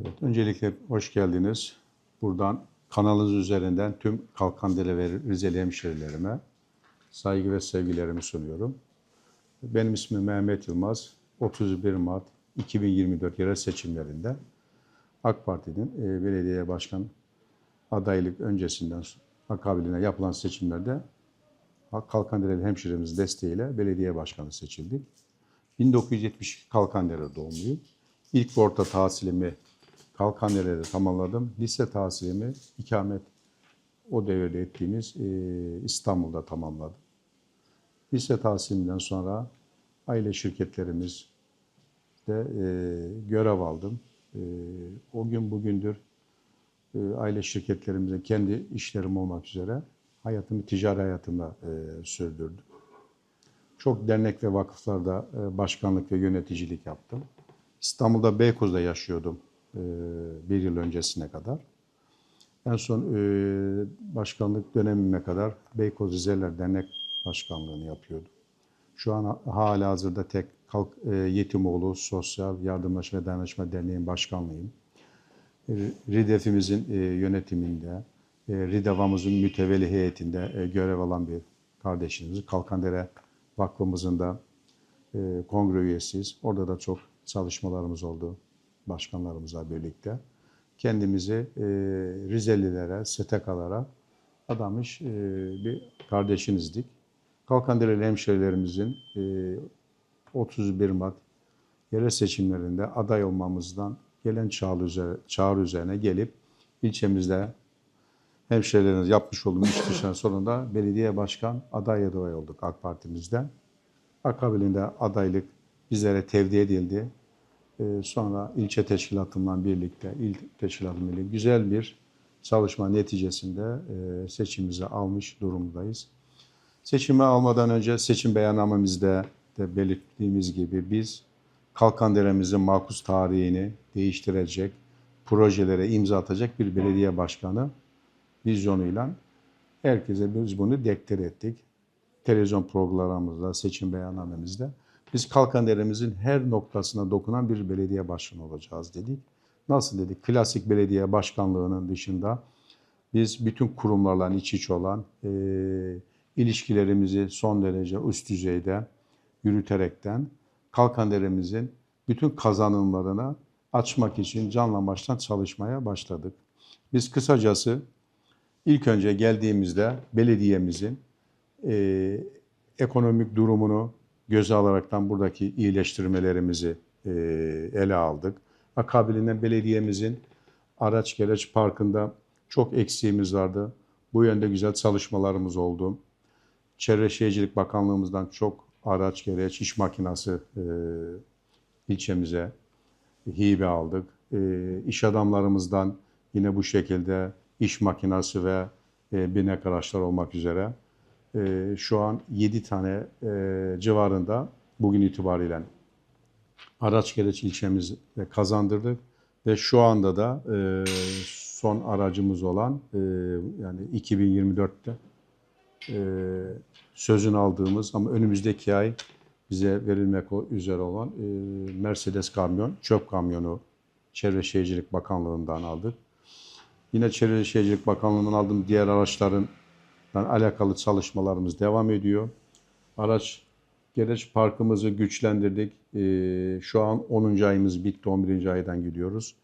Evet, öncelikle hoş geldiniz. Buradan kanalınız üzerinden tüm Kalkandere ve Rizeli hemşerilerime saygı ve sevgilerimi sunuyorum. Benim ismim Mehmet Yılmaz. 31 Mart 2024 yerel seçimlerinde AK Parti'nin e, belediye başkan adaylık öncesinden akabinde yapılan seçimlerde Kalkandereli hemşiremiz desteğiyle belediye başkanı seçildik. 1972 Kalkandere doğumluyum. İlk orta tahsilimi Kalkandere'de tamamladım. Lise tahsilimi ikamet o devirde ettiğimiz e, İstanbul'da tamamladım. Lise tahsilimden sonra aile şirketlerimizde e, görev aldım. E, o gün bugündür e, aile şirketlerimizde kendi işlerim olmak üzere hayatımı ticari hayatımda e, sürdürdüm. Çok dernek ve vakıflarda e, başkanlık ve yöneticilik yaptım. İstanbul'da Beykoz'da yaşıyordum e, bir yıl öncesine kadar. En son e, başkanlık dönemime kadar Beykoz Rizeler Dernek Başkanlığı'nı yapıyordum. Şu an hala hazırda tek Kalk, e, Yetimoğlu Sosyal Yardımlaşma ve Dayanışma Derneği'nin başkanlığıyım. E, RİDEF'imizin e, yönetiminde, e, RİDEVA'mızın mütevelli heyetinde e, görev alan bir kardeşimiz. Kalkandere Vakfımızın da e, kongre üyesiyiz. Orada da çok çalışmalarımız oldu başkanlarımızla birlikte. Kendimizi e, Rizelilere, STK'lara adamış e, bir kardeşinizdik. Kalkandereli hemşehrilerimizin e, 31 Mart yerel seçimlerinde aday olmamızdan gelen çağrı üzerine, çağrı üzerine gelip ilçemizde hemşehrilerimiz yapmış olduğumuz iş dışarı sonunda belediye başkan aday aday olduk AK Parti'mizden. Akabinde adaylık bizlere tevdi edildi. Ee, sonra ilçe teşkilatından birlikte, il teşkilatıyla güzel bir çalışma neticesinde e, seçimimizi almış durumdayız. Seçimi almadan önce seçim beyannamemizde de belirttiğimiz gibi biz Kalkandere'mizin makus tarihini değiştirecek, projelere imza atacak bir belediye başkanı vizyonuyla herkese biz bunu deklar ettik. Televizyon programımızda, seçim beyannamemizde. Biz Kalkandere'mizin her noktasına dokunan bir belediye başkanı olacağız dedik. Nasıl dedik? Klasik belediye başkanlığının dışında biz bütün kurumlarla iç içe olan e, ilişkilerimizi son derece üst düzeyde yürüterekten Kalkandere'mizin bütün kazanımlarına açmak için canla baştan çalışmaya başladık. Biz kısacası ilk önce geldiğimizde belediyemizin e, ekonomik durumunu göze alaraktan buradaki iyileştirmelerimizi e, ele aldık. Akabinde belediyemizin araç gereç parkında çok eksiğimiz vardı. Bu yönde güzel çalışmalarımız oldu. Çevre Şehircilik Bakanlığımızdan çok araç gereç, iş makinası e, ilçemize hibe aldık. E, iş adamlarımızdan yine bu şekilde iş makinası ve e, binek araçlar olmak üzere e, şu an 7 tane e, civarında bugün itibariyle araç gereç ilçemize kazandırdık ve şu anda da e, son aracımız olan e, yani 2024'te e, sözün aldığımız ama önümüzdeki ay bize verilmek üzere olan e, Mercedes kamyon, çöp kamyonu Çevre Şehircilik Bakanlığı'ndan aldık. Yine Çevre Şehircilik Bakanlığı'ndan aldığım diğer araçların alakalı çalışmalarımız devam ediyor. Araç gereç parkımızı güçlendirdik. Ee, şu an 10. ayımız bitti, 11. aydan gidiyoruz.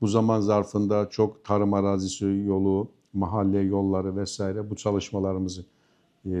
Bu zaman zarfında çok tarım arazisi yolu, mahalle yolları vesaire bu çalışmalarımızı e,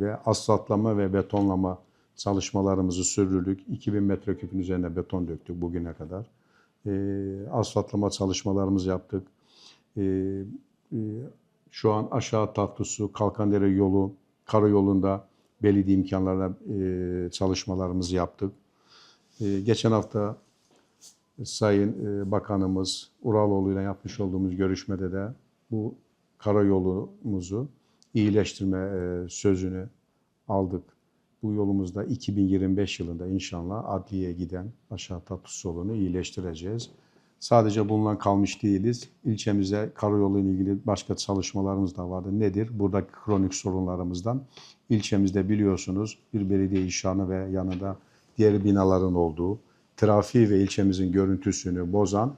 ve asfaltlama ve betonlama çalışmalarımızı sürdürdük. 2000 metreküpün üzerine beton döktük bugüne kadar. E, asfaltlama çalışmalarımızı yaptık. E, e, şu an aşağı Tatlısu, Kalkandere yolu, karayolunda belediye imkanlarla e, çalışmalarımızı yaptık. E, geçen hafta Sayın e, Bakanımız Uraloğlu ile yapmış olduğumuz görüşmede de bu karayolumuzu iyileştirme e, sözünü aldık. Bu yolumuzda 2025 yılında inşallah adliyeye giden aşağı Tatlısu yolunu iyileştireceğiz. Sadece bununla kalmış değiliz. İlçemize karayolu ilgili başka çalışmalarımız da vardı. Nedir? Buradaki kronik sorunlarımızdan. İlçemizde biliyorsunuz bir belediye inşanı ve yanında diğer binaların olduğu, trafiği ve ilçemizin görüntüsünü bozan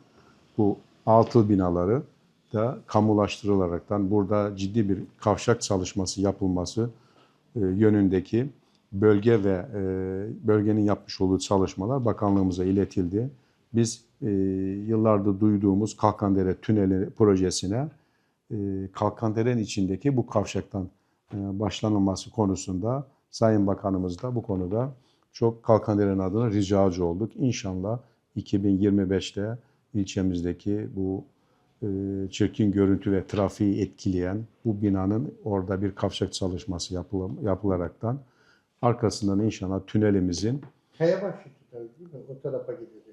bu altı binaları da kamulaştırılaraktan burada ciddi bir kavşak çalışması yapılması e, yönündeki bölge ve e, bölgenin yapmış olduğu çalışmalar bakanlığımıza iletildi. Biz e, yıllardır duyduğumuz Kalkandere Tüneli projesine e, Kalkandere'nin içindeki bu kavşaktan e, başlanılması konusunda Sayın Bakanımız da bu konuda çok Kalkandere'nin adına ricacı olduk. İnşallah 2025'te ilçemizdeki bu e, çirkin görüntü ve trafiği etkileyen bu binanın orada bir kavşak çalışması yapılam- yapılaraktan arkasından inşallah tünelimizin Kaya başı tutarız değil mi? O tarafa gidecek.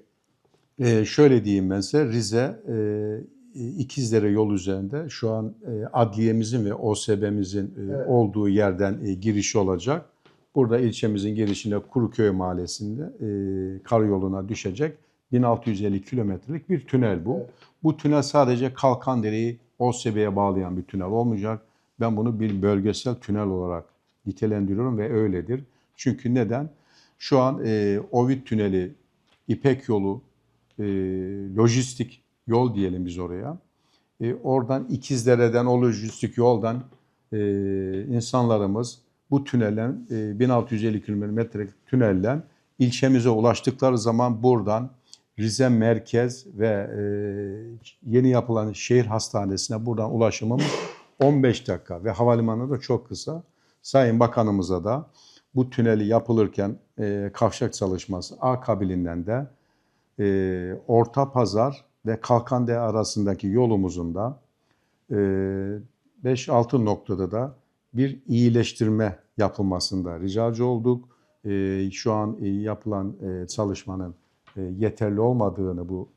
Ee, şöyle diyeyim ben size, Rize e, İkizdere yol üzerinde şu an e, adliyemizin ve OSB'mizin e, Evet. olduğu yerden e, girişi olacak. Burada ilçemizin girişinde Kuruköy Mahallesi'nde e, karayoluna düşecek 1650 kilometrelik bir tünel bu. Evet. Bu tünel sadece Kalkandere'yi OSB'ye bağlayan bir tünel olmayacak. Ben bunu bir bölgesel tünel olarak nitelendiriyorum ve öyledir. Çünkü neden? Şu an e, Ovid Tüneli, İpek Yolu, e, lojistik yol diyelim biz oraya. E, oradan İkizdere'den o lojistik yoldan e, insanlarımız bu tünelden e, 1650 kilometre tünelden ilçemize ulaştıkları zaman buradan Rize Merkez ve e, yeni yapılan şehir hastanesine buradan ulaşımımız 15 dakika ve havalimanı da çok kısa. Sayın Bakanımıza da bu tüneli yapılırken e, kavşak çalışması akabilinden de e, Orta Pazar ve Kalkande arasındaki yolumuzun da e, 5-6 noktada da bir iyileştirme yapılmasında ricacı olduk. E, şu an e, yapılan e, çalışmanın e, yeterli olmadığını bu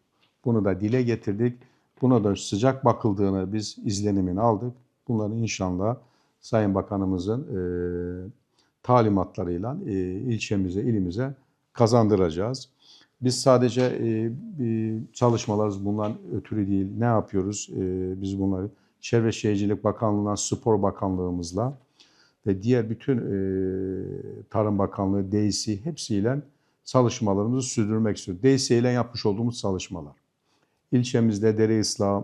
bunu da dile getirdik. Buna da sıcak bakıldığını biz izlenimini aldık. Bunları inşallah Sayın Bakanımızın e, talimatlarıyla e, ilçemize, ilimize kazandıracağız. Biz sadece e, e, çalışmalarımız bundan ötürü değil. Ne yapıyoruz? E, biz bunları Çevre Şehircilik Bakanlığı'ndan Spor Bakanlığımızla ve diğer bütün e, Tarım Bakanlığı, DEİSİ hepsiyle çalışmalarımızı sürdürmek istiyoruz. DEİSİ ile yapmış olduğumuz çalışmalar. İlçemizde dere ıslahı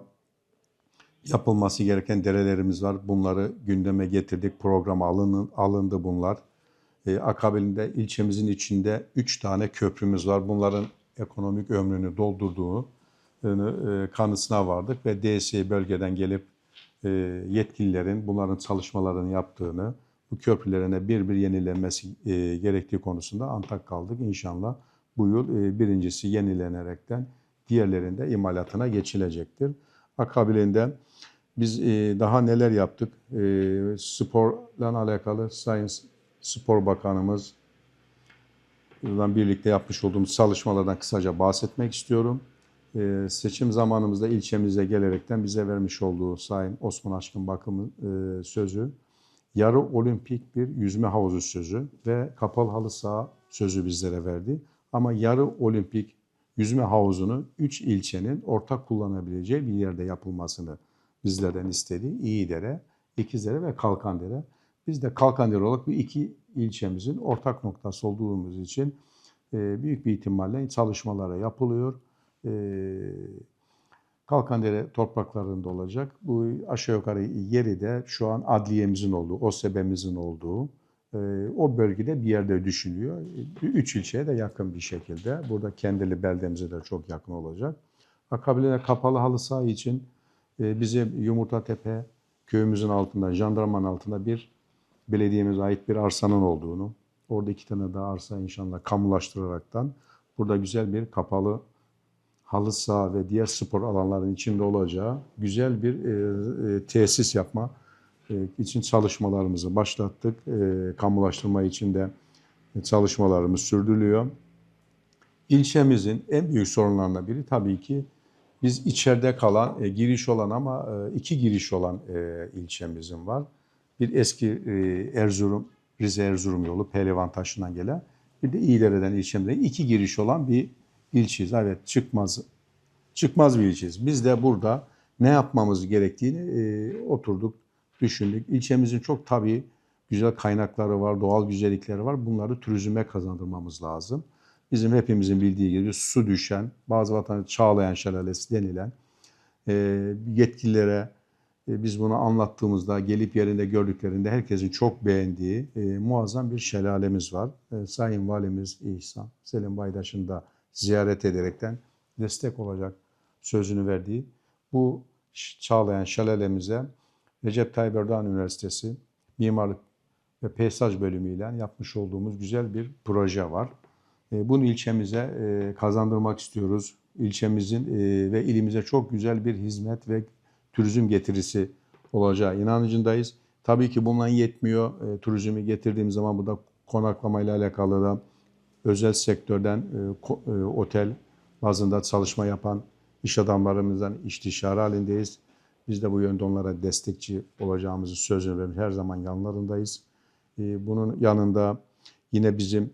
yapılması gereken derelerimiz var. Bunları gündeme getirdik. Programa alın, alındı bunlar. E, akabinde ilçemizin içinde 3 tane köprümüz var. Bunların ekonomik ömrünü doldurduğu e, kanısına vardık ve DSİ bölgeden gelip e, yetkililerin bunların çalışmalarını yaptığını, bu köprülerine bir bir yenilenmesi e, gerektiği konusunda antak kaldık. İnşallah bu yıl e, birincisi yenilenerekten diğerlerinde imalatına geçilecektir. Akabinde biz e, daha neler yaptık? E, sporla alakalı Sayın Spor Bakanımız Buradan birlikte yapmış olduğumuz çalışmalardan kısaca bahsetmek istiyorum. Ee, seçim zamanımızda ilçemize gelerekten bize vermiş olduğu Sayın Osman Aşkın Bakımı e, sözü, yarı olimpik bir yüzme havuzu sözü ve kapalı halı saha sözü bizlere verdi. Ama yarı olimpik yüzme havuzunu 3 ilçenin ortak kullanabileceği bir yerde yapılmasını bizlerden istedi. İyidere, İkizdere ve Kalkandere. Biz de Kalkandere olarak bu iki ilçemizin ortak noktası olduğumuz için e, büyük bir ihtimalle çalışmalara yapılıyor. E, Kalkandere topraklarında olacak. Bu aşağı yukarı yeri de şu an adliyemizin olduğu, OSB'mizin olduğu e, o bölgede bir yerde düşünülüyor. Üç ilçeye de yakın bir şekilde. Burada kendili beldemize de çok yakın olacak. Akabinde kapalı halı saha için bizim Yumurtatepe köyümüzün altında, jandarmanın altında bir belediyemize ait bir arsanın olduğunu, orada iki tane daha arsa inşallah kamulaştıraraktan burada güzel bir kapalı halı saha ve diğer spor alanların içinde olacağı güzel bir e, e, tesis yapma e, için çalışmalarımızı başlattık. E, kamulaştırma için de çalışmalarımız sürdürülüyor. İlçemizin en büyük sorunlarından biri tabii ki biz içeride kalan, e, giriş olan ama e, iki giriş olan e, ilçemizin var. Bir eski e, Erzurum, Rize Erzurum yolu Pehlivan Taşı'ndan gelen bir de İyidere'den ilçemizde iki giriş olan bir ilçeyiz. Evet çıkmaz çıkmaz bir ilçeyiz. Biz de burada ne yapmamız gerektiğini e, oturduk, düşündük. İlçemizin çok tabii güzel kaynakları var, doğal güzellikleri var. Bunları turizme kazandırmamız lazım. bizim hepimizin bildiği gibi su düşen, bazı vatandaş Çağlayan Şelalesi denilen e, yetkililere biz bunu anlattığımızda gelip yerinde gördüklerinde herkesin çok beğendiği e, muazzam bir şelalemiz var. E, Sayın Valimiz İhsan Selim Baydaş'ın da ziyaret ederekten destek olacak sözünü verdiği bu Çağlayan şelalemize Recep Tayyip Erdoğan Üniversitesi Mimarlık ve Peyzaj bölümüyle yapmış olduğumuz güzel bir proje var. E, Bunu ilçemize e, kazandırmak istiyoruz. İlçemizin e, ve ilimize çok güzel bir hizmet ve turizm getirisi olacağı inancındayız. Tabii ki bundan yetmiyor. E, Turizmi getirdiğimiz zaman bu da konaklamayla alakalı da özel sektörden e, e, otel bazında çalışma yapan iş adamlarımızdan istişare halindeyiz. Biz de bu yönde onlara destekçi olacağımızı sözünü vermiş. Her zaman yanlarındayız. E, Bunun yanında yine bizim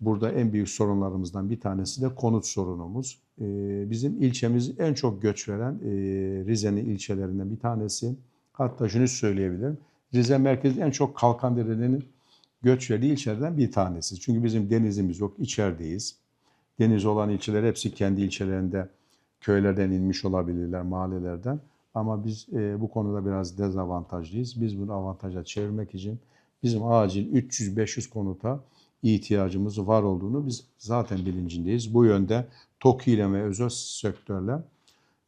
burada en büyük sorunlarımızdan bir tanesi de konut sorunumuz. E, Bizim ilçemiz en çok göç veren e, Rize'nin ilçelerinden bir tanesi. Hatta şunu söyleyebilirim. Rize merkezi en çok Kalkandeli'nin göç verdiği ilçelerden bir tanesi. Çünkü bizim denizimiz yok, içerideyiz. Deniz olan ilçeler hepsi kendi ilçelerinde köylerden inmiş olabilirler, mahallelerden. Ama biz e, bu konuda biraz dezavantajlıyız. Biz bunu avantaja çevirmek için bizim acil 300-500 konuta ihtiyacımız var olduğunu biz zaten bilincindeyiz. Bu yönde TOKİ ile ve özel sektörle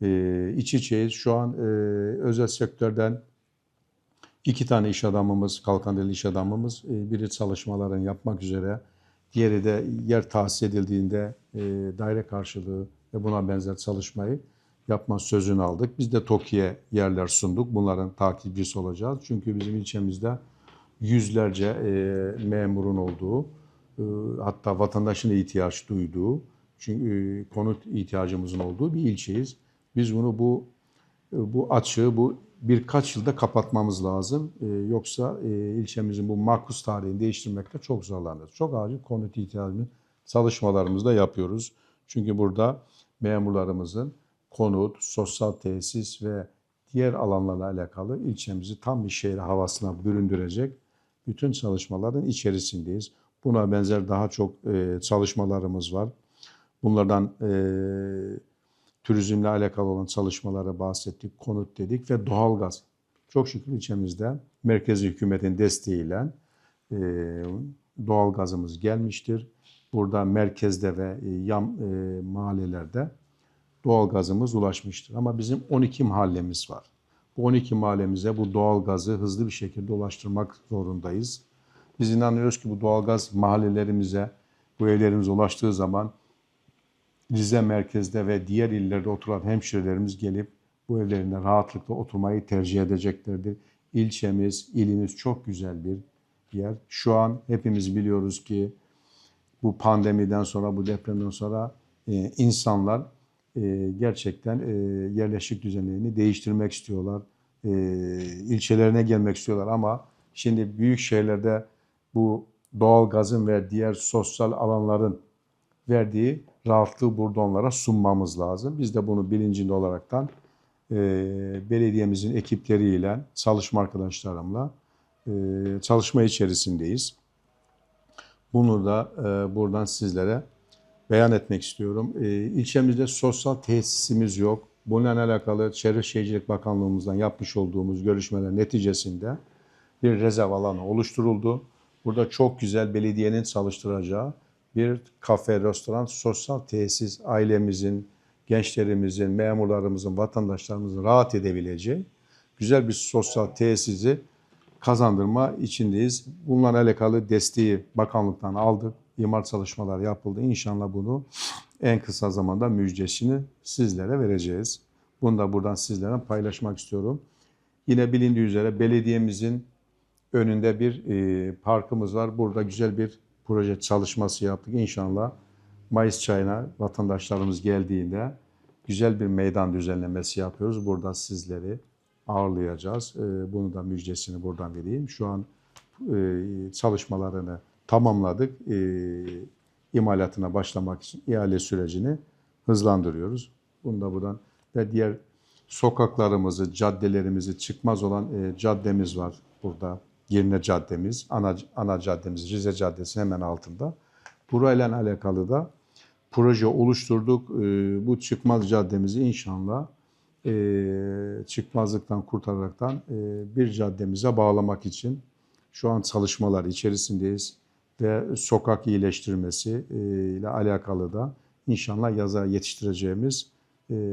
e, iç içeyiz. Şu an e, özel sektörden iki tane iş adamımız, Kalkandeli iş adamımız, e, biri çalışmalarını yapmak üzere, diğeri de yer tahsis edildiğinde e, daire karşılığı ve buna benzer çalışmayı yapma sözünü aldık. Biz de TOKİ'ye yerler sunduk. Bunların takipçisi olacağız. Çünkü bizim ilçemizde yüzlerce e, memurun olduğu, hatta vatandaşın da ihtiyaç duyduğu, çünkü e, konut ihtiyacımızın olduğu bir ilçeyiz. Biz bunu bu bu açığı bu birkaç yılda kapatmamız lazım. Ee, yoksa e, ilçemizin bu makus tarihini değiştirmekte çok zorlanırız. Çok acil konut ihtiyacını çalışmalarımızı da yapıyoruz. Çünkü burada memurlarımızın konut, sosyal tesis ve diğer alanlarla alakalı ilçemizi tam bir şehir havasına büründürecek bütün çalışmaların içerisindeyiz. Buna benzer daha çok e, çalışmalarımız var. Bunlardan e, turizmle alakalı olan çalışmalara bahsettik, konut dedik ve doğalgaz. Çok şükür ilçemizde merkezi hükümetin desteğiyle e, doğalgazımız gelmiştir. Burada merkezde ve e, yan e, mahallelerde doğalgazımız ulaşmıştır. Ama bizim 12 mahallemiz var. Bu 12 mahallemize bu doğalgazı hızlı bir şekilde ulaştırmak zorundayız. Biz inanıyoruz ki bu doğalgaz mahallelerimize, bu evlerimize ulaştığı zaman Rize merkezde ve diğer illerde oturan hemşirelerimiz gelip bu evlerinde rahatlıkla oturmayı tercih edeceklerdir. İlçemiz, ilimiz çok güzel bir yer. Şu an hepimiz biliyoruz ki bu pandemiden sonra, bu depremden sonra e, insanlar e, gerçekten e, yerleşik düzenlerini değiştirmek istiyorlar. İlçelerine gelmek istiyorlar ama şimdi büyük şehirlerde bu doğal gazın ve diğer sosyal alanların verdiği rahatlığı burada onlara sunmamız lazım. Biz de bunu bilincinde olaraktan e, belediyemizin ekipleriyle, çalışma arkadaşlarımla e, çalışma içerisindeyiz. Bunu da e, buradan sizlere beyan etmek istiyorum. E, ilçemizde sosyal tesisimiz yok. Bununla alakalı Çevre Şehircilik Bakanlığımızdan yapmış olduğumuz görüşmeler neticesinde bir rezerv alanı oluşturuldu. Burada çok güzel belediyenin çalıştıracağı bir kafe, restoran, sosyal tesis ailemizin, gençlerimizin, memurlarımızın, vatandaşlarımızın rahat edebileceği güzel bir sosyal tesisi kazandırma içindeyiz. Bununla alakalı desteği bakanlıktan aldık. İmar çalışmalar yapıldı. İnşallah bunu en kısa zamanda müjdesini sizlere vereceğiz. Bunu da buradan sizlere paylaşmak istiyorum. Yine bilindiği üzere belediyemizin önünde bir e, parkımız var. Burada güzel bir proje çalışması yaptık. İnşallah Mayıs çayına vatandaşlarımız geldiğinde güzel bir meydan düzenlemesi yapıyoruz. Burada sizleri ağırlayacağız. E, bunu da müjdesini buradan vereyim. Şu an e, çalışmalarını tamamladık. E, imalatına başlamak için ihale sürecini hızlandırıyoruz. Bunu da buradan ve diğer sokaklarımızı, caddelerimizi çıkmaz olan e, caddemiz var burada. Girne Caddemiz, ana, ana caddemiz Rize Caddesi'nin hemen altında. Burayla alakalı da proje oluşturduk. E, bu çıkmaz caddemizi inşallah e, çıkmazlıktan kurtararaktan e, bir caddemize bağlamak için şu an çalışmalar içerisindeyiz ve sokak iyileştirmesi e, ile alakalı da inşallah yaza yetiştireceğimiz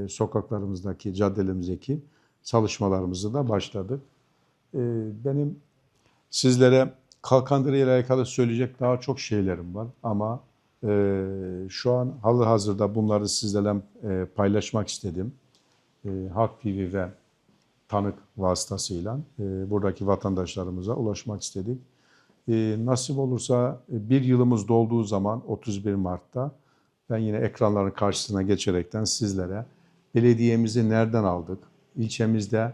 sokaklarımızdaki, caddelerimizdeki çalışmalarımızı da başladık. Benim sizlere Kalkandırı ile alakalı söyleyecek daha çok şeylerim var ama e, şu an halı hazırda bunları sizlerle e, paylaşmak istedim. E, Halk TV ve tanık vasıtasıyla e, buradaki vatandaşlarımıza ulaşmak istedik. E, nasip olursa e, bir yılımız dolduğu zaman 31 Mart'ta ben yine ekranların karşısına geçerekten sizlere belediyemizi nereden aldık, ilçemizde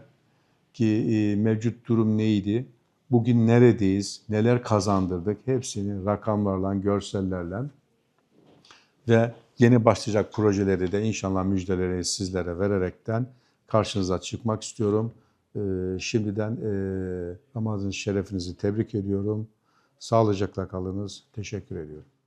ki e, mevcut durum neydi, bugün neredeyiz, neler kazandırdık hepsini rakamlarla, görsellerle ve yeni başlayacak projeleri de inşallah müjdeleri sizlere vererekten karşınıza çıkmak istiyorum. Ee, şimdiden e, Ramazan şerefinizi tebrik ediyorum. Sağlıcakla kalınız. Teşekkür ediyorum.